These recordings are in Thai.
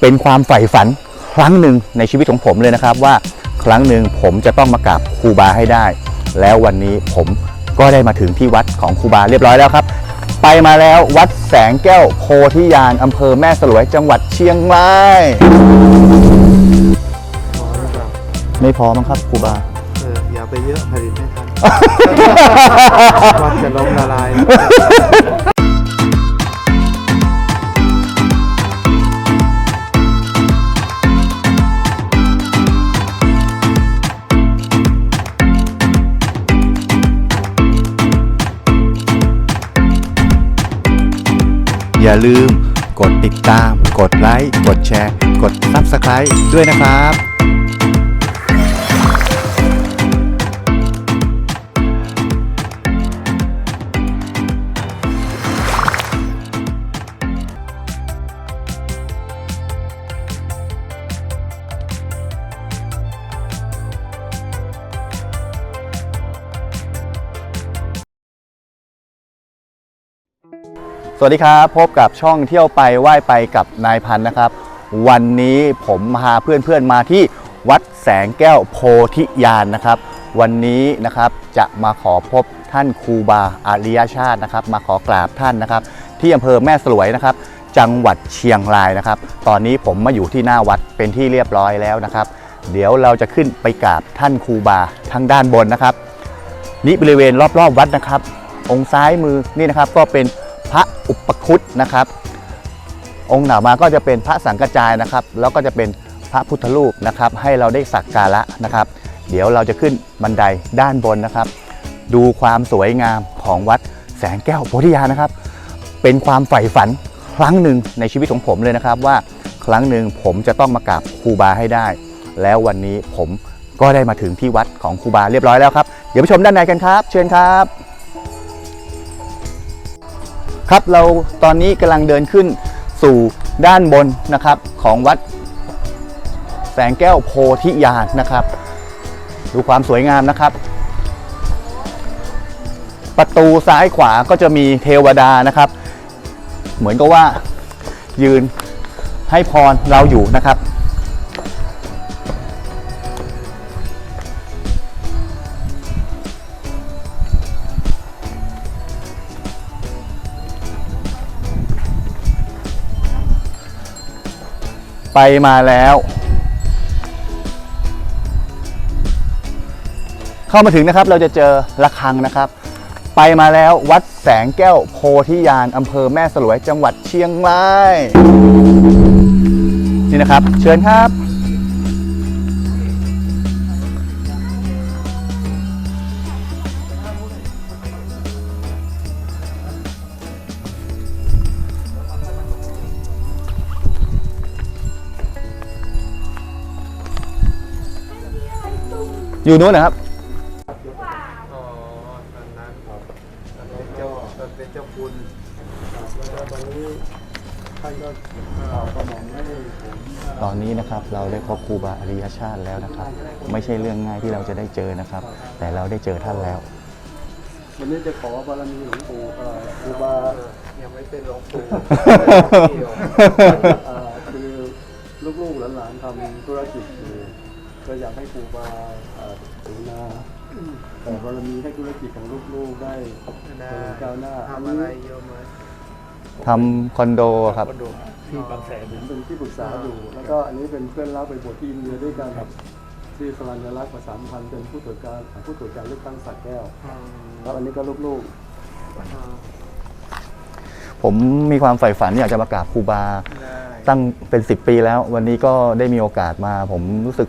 เป็นความใฝ่ฝันครั้งหนึ่งในชีวิตของผมเลยนะครับ ว่าครั้งหนึ่งผมจะต้องมากราบครูบาให้ได้ แล้ววันนี้ผมก็ได้มาถึงที่วัดของครูบาเรียบร้อยแล้วครับ ไปมาแล้ววัดแสงแก้วโพธิญาณอำเภอแม่สลวยจังหวัดเชียงรายพอหรือเปล่าไม่พอมั้งครับครูบา เอออย่าไปเยอะผลิตไม่ทัน วัดจะล้มละลาย อย่าลืม กดติดตาม กดไลค์ กดแชร์ กด Subscribe ด้วยนะครับ สวัสดีครับ พบกับช่องเที่ยวไปไหว้ไปกับนายพันธ์นะครับ วันนี้ผมพาเพื่อนๆมาที่วัดแสงแก้วโพธิญาณนะครับ วันนี้นะครับจะมาขอพบท่านครูบาอาริยชาตินะครับ มาขอกราบท่านนะครับ ที่อำเภอแม่สลวยนะครับ จังหวัดเชียงรายนะครับ ตอนนี้ผมมาอยู่ที่หน้าวัดเป็นที่เรียบร้อยแล้วนะครับ เดี๋ยวเราจะขึ้นไปกราบท่านครูบาทางด้านบนนะครับ นี่บริเวณรอบๆวัดนะครับ องค์ซ้ายมือนี่นะครับก็เป็น พระอุปคุตนะครับ องค์หนามาก็จะเป็นพระสังกจายนะครับ แล้วก็จะเป็นพระพุทธรูปนะครับ ให้เราได้สักการะนะครับ เดี๋ยวเราจะขึ้นบันไดด้านบนนะครับ ดูความสวยงามของวัดแสงแก้วโพธิญาณนะครับ เป็นความใฝ่ฝันครั้งหนึ่งในชีวิตของผมเลยนะครับ ว่าครั้งหนึ่งผมจะต้องมากราบครูบาให้ได้ แล้ววันนี้ผมก็ได้มาถึงที่วัดของครูบาเรียบร้อยแล้วครับ เดี๋ยวไปชมด้านในกันครับ เชิญครับ ครับเราตอนนี้กำลังเดินขึ้นสู่ด้านบนนะครับของวัดแสงแก้วโพธิญาณนะครับ ดูความสวยงามนะครับ ประตูซ้ายขวาก็จะมีเทวดานะครับ เหมือนกับว่ายืนให้พรเราอยู่นะครับ ไปมาแล้ว เข้ามาถึงนะครับเราจะเจอระฆังนะครับ ไปมาแล้ววัดแสงแก้วโพธิยานอำเภอแม่สลวยจังหวัดเชียงรายนี่นะครับ เชิญครับ อยู่นู้นนะครับอ๋อตอนนั้นครับตอนนี้เจ้าตอนเป็นเจ้าคุณแล้ววันนี้ท่านก็เอากระหม่อมให้ผมตอนนี้นะครับเราได้พบครูบาอริยชาติแล้วนะครับ ไม่ใช่เรื่องง่ายที่เราจะได้เจอนะครับ แต่เราได้เจอท่านแล้ว วันนี้จะขอบารมีหลวงปู่เอ่อครูบายังไม่เป็นหลวงปู่เอ่อคือลูกๆหลานๆทำธุรกิจอยู่ ก็อยากให้ครูบาเอ่อสูนาแต่บารมีให้ธุรกิจของลูกๆได้เจริญก้าวหน้าทำอะไรโยมไหมทำคอนโดครับที่บางแสนผมเป็นที่ปรึกษาอยู่ แล้วก็อันนี้เป็นเพื่อนรักไปบวชที่อินเดียด้วยกันครับที่สรัญลักษณ์ประสานพันธ์เป็นผู้ตรวจการผู้ตรวจการเลือกตั้งสักแก้วอืมแล้วอันนี้ก็ลูกอ่าผมมีความใฝ่ฝันอยากจะมากราบครูบาได้ตั้งเป็น10ปีแล้ว วันนี้ก็ได้มีโอกาสมา ผมรู้สึก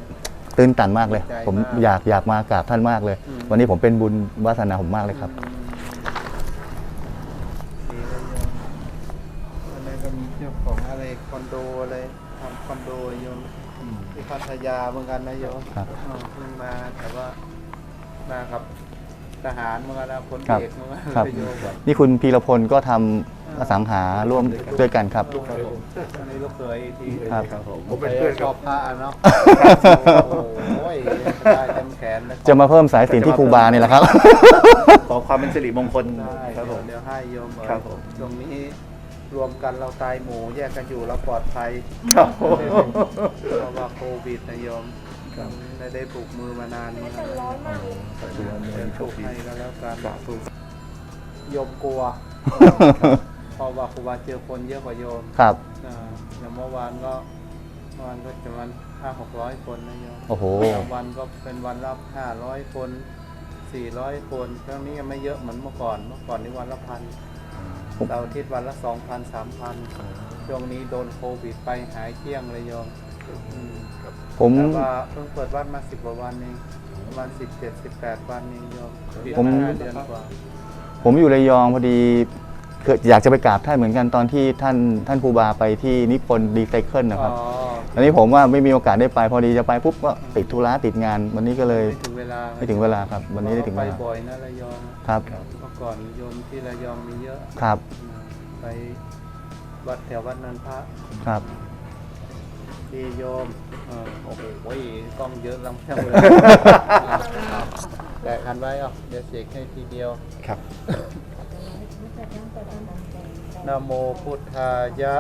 ตื้นตันมากเลยผมอยากอยากมากราบท่านมากเลยวันนี้ผมเป็นบุญวาสนาผมมากเลยครับ ดีเลยโยมวันนั้นก็มีเจ้าของอะไรคอนโดอะไรทำคอนโดโยมที่พัทยาเหมือนกันนะโยมครับ อ๋อเพิ่งมาแต่ว่ามากับ ทหารเหมือนกันนะพลครับเอกเหมือนกันครับโยมครับนี่คุณพีรพลก็ทำอสังหาร่วมด้วยกันครับ ลูกเคยอันนี้ลูกเคยที่ครับผมเป็นเพื่อน ชอบพระอะเนาะโอ้ยได้เต็มแขนนะจะมาเพิ่มสายสิญจนที่ครูบานี่แหละครับ ขอความเป็นสิริมงคลได้ครับผม เดี๋ยวให้โยมครับผม ตรงนี้รวมกันเราตายหมู่แยกกันอยู่เราปลอดภัยครับเพราะว่าโควิดนะโยม ไม่ได้ปลูกมือมานานมากเชิญปลูกให้ก็แล้วกันโยมกลัวเพราะว่าครูบาเจอคนเยอะกว่าโยมครับ อ่าอย่างเมื่อวานก็เมื่อวานก็จะวันห้าหกร้อยคนนะโยมโอ้โห บางวันก็เป็นวันรับห้าร้อยคนสี่ร้อยคนครั้งนี้ยังไม่เยอะเหมือนเมื่อก่อนเมื่อก่อนนี่วันละพันเราร์อาทิตย์วันละสองพันสามพันช่วงนี้โดนโควิดไปหายเที่ยงเลยโยมอืม ผมแต่ว่าเพิ่งเปิดวัดมาสิบกว่าวันเองประมาณสิบเจ็ดสิบแปดวันเองโยมปิดผมมาห้าเดือนกว่าผมอยู่ระยองพอดีเคยอยากจะไปกราบท่านเหมือนกันตอนที่ท่านท่านครูบาไปที่นิพนธ์รีไซเคิลนะครับ อ๋อตอนนี้ผมว่าไม่มีโอกาสได้ไปพอดีจะไปปุ๊บก็ติดธุระติดงาน วันนี้ก็เลยไม่ถึงเวลาไม่ถึงเวลาครับ วันนี้ได้ถึงไปเวลาบ่อยนะระยองครับเมื่อก่อนโยมที่ระยองมีเยอะ ครับ ไปวัดแถววัดนันพระครับ ดีโยมเออโอ้โหกล้องเยอะลำแค่เลยแต่คันไว้เอะเดี๋ยวเสกให้ทีเดียว ครับ นะโมพุทธายะ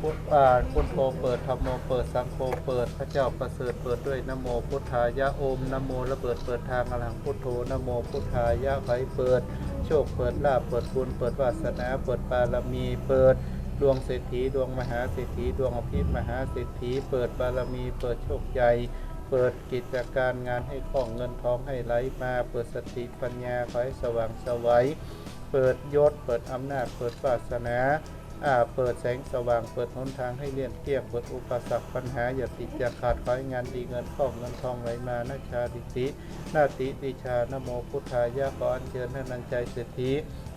พุทธอ่าพุทโธเปิดธรรมโมเปิดสังโฆเปิดพระเจ้าประเสริฐเปิดด้วยนะโมพุทธายะโอมนะโมระเบิดเปิดทางอรหังพุทโธนะโมพุทธายะไฟเปิด โชคเปิดลาภเปิดบุญเปิดวาสนาเปิดบารมีเปิด ดวงเศรษฐีดวงมหาเศรษฐีดวงอภิมหาเศรษฐีเปิดบารมีเปิดโชคใหญ่เปิดกิจการงานให้คล่องเงินทองให้ไหลมา เปิดสติปัญญาไฟสว่างสวัย เปิดยศ เปิดอำนาจ เปิดวาสนา เปิดแสงสว่างเปิดหนทางให้เลี่ยนเที่ยงเปิดอุปสรรคปัญหา อย่าติดอย่าขาดขอให้งานดีเงินคล่องเงินทองไหลมานาชาดิตินาติติชานโมพุทธายะขออัญเชิญให้นันใจเศรษฐี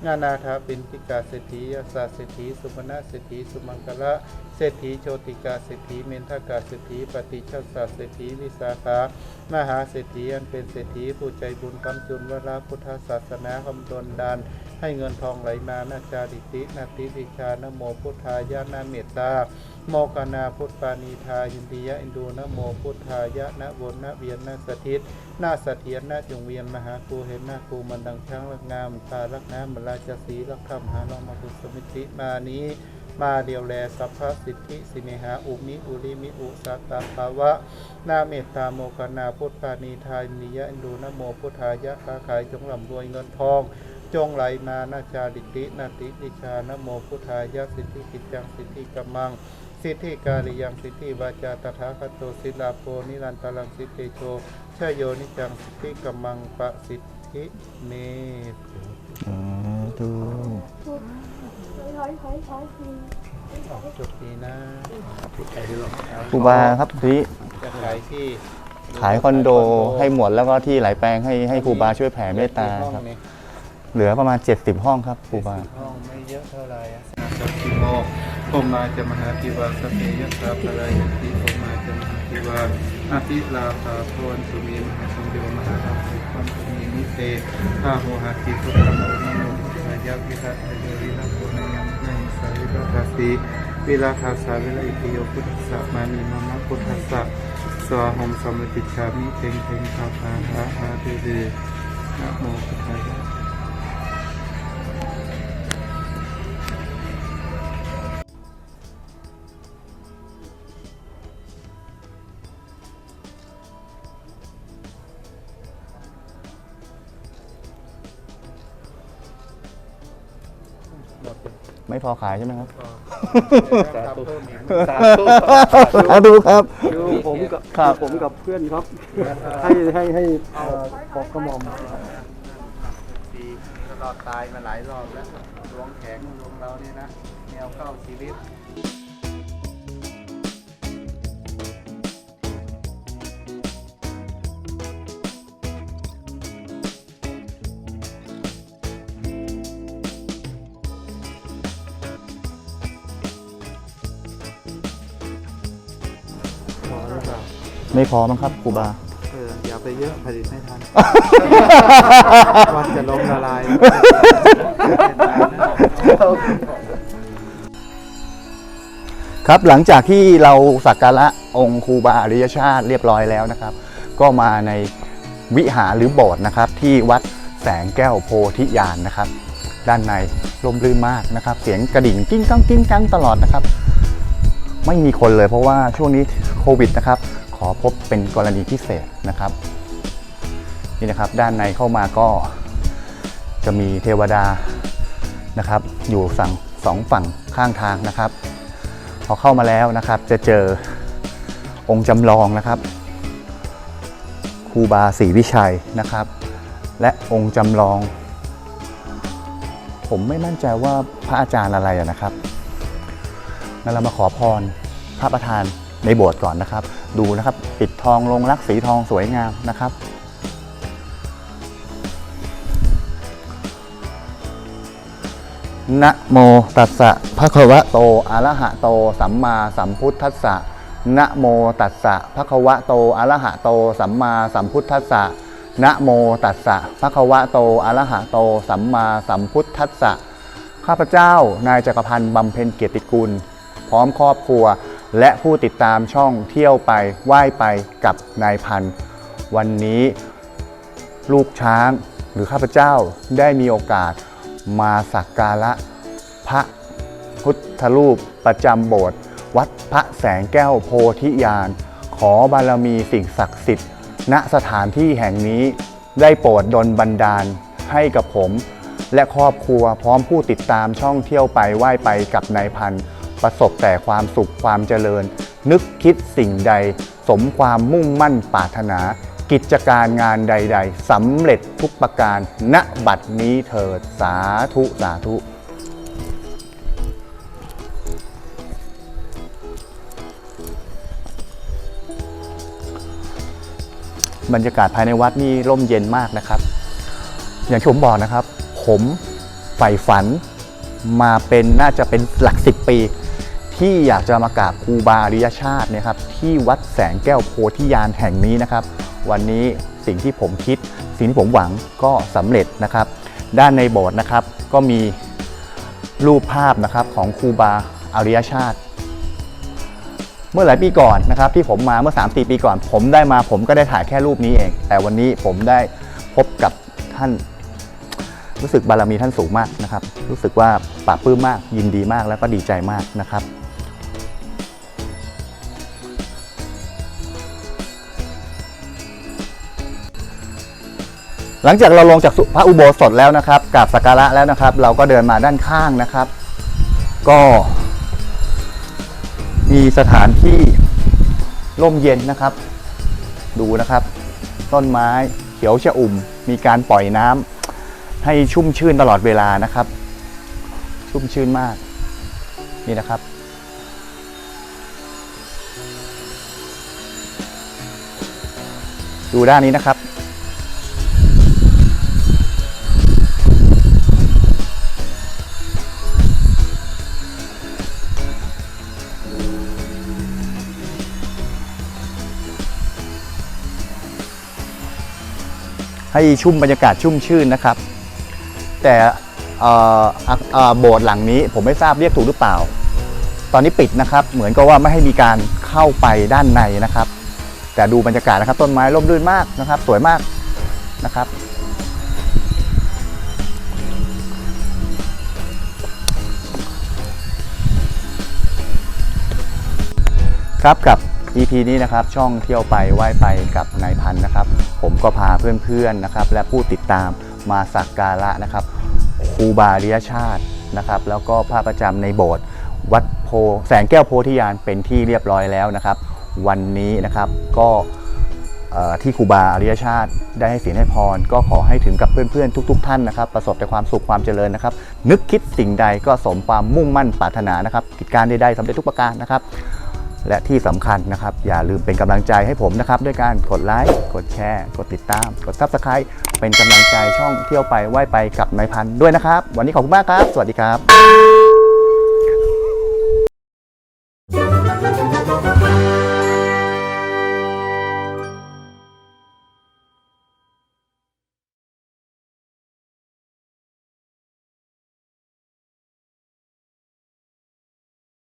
นานาถาปินติกาเศรษฐียาสาเศรษฐีสุมนาเศรษฐีสุมังกละเศรษฐีโชติกาเศรษฐีเมนทกาเศรษฐีปฏิชาสาเศรษฐีวิสาขามหาเศรษฐีอันเป็นเศรษฐีผู้ใจบุญคำจุนวราพุทธศาสนาคำดนดาน ให้เงินทองไหลมานาจาดิตินาติดิชานโมพุทธายะนาเมตตา โมกนาพุทธปานีทายินดียะอินดูนโมพุทธายะนะวนนะเวียนนะสถิตนาสถียรนะจงเวียนมหาคูเห็นนาคูมันดังช้างรักงามตารักน้ำมราชสีรักธรรมหาลองมาบุสมิติมานี้มาเดียวแลสัพพสิทธิสิเนหาอุมิอุริมิอุสัตตาภาวะนาเมตตาโมกนาพุทธปานีทายินดียะอินดูนโมพุทธายะค้าขายจงร่ำรวยเงินทอง จงไหลมานาจาดิตินาติดิชานโมพุทธายะสิทธิกิจจังสิทธิกัมมัง สิทธิกาลิยังสิทธิวาจาตถาคตโตศิลาโพนิรันตลังสิทธิโชชโยนิจังสิทธิกัมมังปะสิทธิเมตอ๋อดูถอยถอยถอยทีจบดีนะครูบาครับทีนี้จะขายที่ขายคอนโดให้หมดแล้วก็ที่หลายแปลงให้ให้ครูบาช่วยแผ่เมตตาห้องครับนี้ เหลือประมาณ 70 ห้องครับครูบา ห้องไม่เยอะเท่าไหร่อะสัพพิโมโอมาจะมหาทิวาสเมยสาภรายติโอมาจะมหาทิวาอาทิลาภาพวนสุมีมหาสมเดวมหารรมสุขันสุมีนิเตอาโหหาติพุทธโมนโมพุทธายะวิรัตเยวิรัตโพนยังยัยสาวิรัตสีวิรัตาสาวิรัติทิโยพุทธสสะมานีมามะพุทธสสะสวาหมสมมติชามิเทงเทงคาภาหาหาเดเดนะโมพุทธายะ ไม่พอขายใช่ไหมครับสาธุเพิ่มอีกสาธุสาธุครับ คือผมกับครับผมกับเพื่อนครับ ให้ให้ให้เอ่อขอกระหม่อมปีรอดตายมาหลายรอบแล้วดวงแข็งดวงเรานี่นะแนวเข้าชีวิต ไม่พอมั้งครับครูบา เอออย่าไปเยอะผลิตไม่ทัน วันจะล้มละลาย ครับหลังจากที่เราสักการะองค์ครูบาอริยชาติเรียบร้อยแล้วนะครับ ก็มาในวิหารหรือโบสถ์นะครับ ที่วัดแสงแก้วโพธิญาณนะครับ ด้านในลมรื่นมากนะครับ เสียงกระดิ่งกิ้งกังกิ้งกังตลอดนะครับ ไม่มีคนเลยเพราะว่าช่วงนี้โควิดนะครับ ขอพบเป็นกรณีพิเศษนะครับ นี่นะครับด้านในเข้ามาก็จะมีเทวดานะครับ อยู่สั่งสองฝั่งข้างทางนะครับ พอเข้ามาแล้วนะครับ จะเจอองค์จำลองนะครับครูบาศรีวิชัยนะครับ และองค์จำลอง ผมไม่มั่นใจว่าพระอาจารย์อะไรนะครับงั้นเรามาขอพรพระประธานในโบสถ์ก่อนนะครับ ดูนะครับ ปิดทองลงรักสีทองสวยงามนะครับ นะโมตัสสะภะคะวะโตอะระหะโต สัมมาสัมพุทธัสสะนะโมตัสสะภะคะวะโตอะระหะโต สัมมาสัมพุทธัสสะนะโมตัสสะภะคะวะโตอะระหะโต สัมมาสัมพุทธัสสะข้าพเจ้านายจักรพันธ์บำเพ็ญเกียรติกุล พร้อมครอบครัว และผู้ติดตามช่องเที่ยวไปไหว้ไปกับนายพันธ์วันนี้ลูกช้างหรือข้าพเจ้าได้มีโอกาสมาสักการะพระพุทธรูปประจำโบสถ์วัดพระแสงแก้วโพธิญาณ ขอบารมีสิ่งศักดิ์สิทธิ์ ณสถานที่แห่งนี้ได้โปรดดลบันดาลให้กับผม และครอบครัวพร้อมผู้ติดตามช่องเที่ยวไปไหว้ไปกับนายพันธ์ ประสบแต่ความสุขความเจริญ นึกคิดสิ่งใด สมความมุ่งมั่นปรารถนา กิจการงานใด ๆสำเร็จทุกประการณบัดนี้เถิดสาธุสาธุบรรยากาศภายในวัดนี่ร่มเย็นมากนะครับ อย่างที่ผมบอกนะครับ ผมใฝ่ฝันมาเป็นน่าจะเป็นหลักสิบปี ที่อยากจะมากราบครูบาอริยชาตินะครับที่วัดแสงแก้วโพธิญาณแห่งนี้นะครับ วันนี้สิ่งที่ผมคิด สิ่งที่ผมหวังก็สำเร็จนะครับ ด้านในโบสถ์นะครับก็มีรูปภาพนะครับของครูบาอริยชาติ เมื่อหลายปีก่อนนะครับ ที่ผมมาเมื่อ3-4ปีก่อน ผมได้มาผมก็ได้ถ่ายแค่รูปนี้เอง แต่วันนี้ผมได้พบกับท่านรู้สึกบารมีท่านสูงมากนะครับ รู้สึกว่าปลาบปลื้มมากยินดีมากแล้วก็ดีใจมากนะครับ หลังจากเราลงจากสุพระอุโบสถแล้วนะครับกราบสักการะแล้วนะครับ เราก็เดินมาด้านข้างนะครับ ก็ มีสถานที่ร่มเย็นนะครับ ดูนะครับ ต้นไม้เขียวชอุ่ม มีการปล่อยน้ำให้ชุ่มชื่นตลอดเวลานะครับ ชุ่มชื่นมาก นี่นะครับดูด้านนี้นะครับ ให้ชุ่มบรรยากาศชุ่มชื่นนะครับ แต่โบสถ์หลังนี้ผมไม่ทราบเรียกถูกหรือเปล่า ตอนนี้ปิดนะครับ เหมือนกับว่าไม่ให้มีการเข้าไปด้านในนะครับ แต่ดูบรรยากาศนะครับ ต้นไม้ร่มรื่นมากนะครับ สวยมากนะครับครับกับ EP นี้นะครับช่องเที่ยวไปไหว้ไปกับนายพันนะครับ ผมก็พาเพื่อนๆนะครับ และผู้ติดตามมาสักการะนะครับครูบาอริยชาตินะครับ แล้วก็พระประจำในโบสถ์วัดโพแสงแก้วโพธิญาณเป็นที่เรียบร้อยแล้วนะครับ วันนี้นะครับก็ที่ครูบาอริยชาติได้ให้ศีลให้พร ก็ขอให้ถึงกับเพื่อนๆ ทุก ๆ ท่านนะครับ ประสบแต่ความสุขความเจริญนะครับ นึกคิดสิ่งใดก็สมความมุ่งมั่นปรารถนานะครับ กิจการใดๆสำเร็จทุกประการนะครับ และที่สำคัญนะครับ อย่าลืมเป็นกำลังใจให้ผมนะครับ ด้วยการกดไลค์กดแชร์ กดติดตาม กด Subscribe เป็นกำลังใจช่องเที่ยวไปไหว้ไปกับนายพันธุ์ด้วยนะครับ วันนี้ขอบคุณมากครับ สวัสดีครับ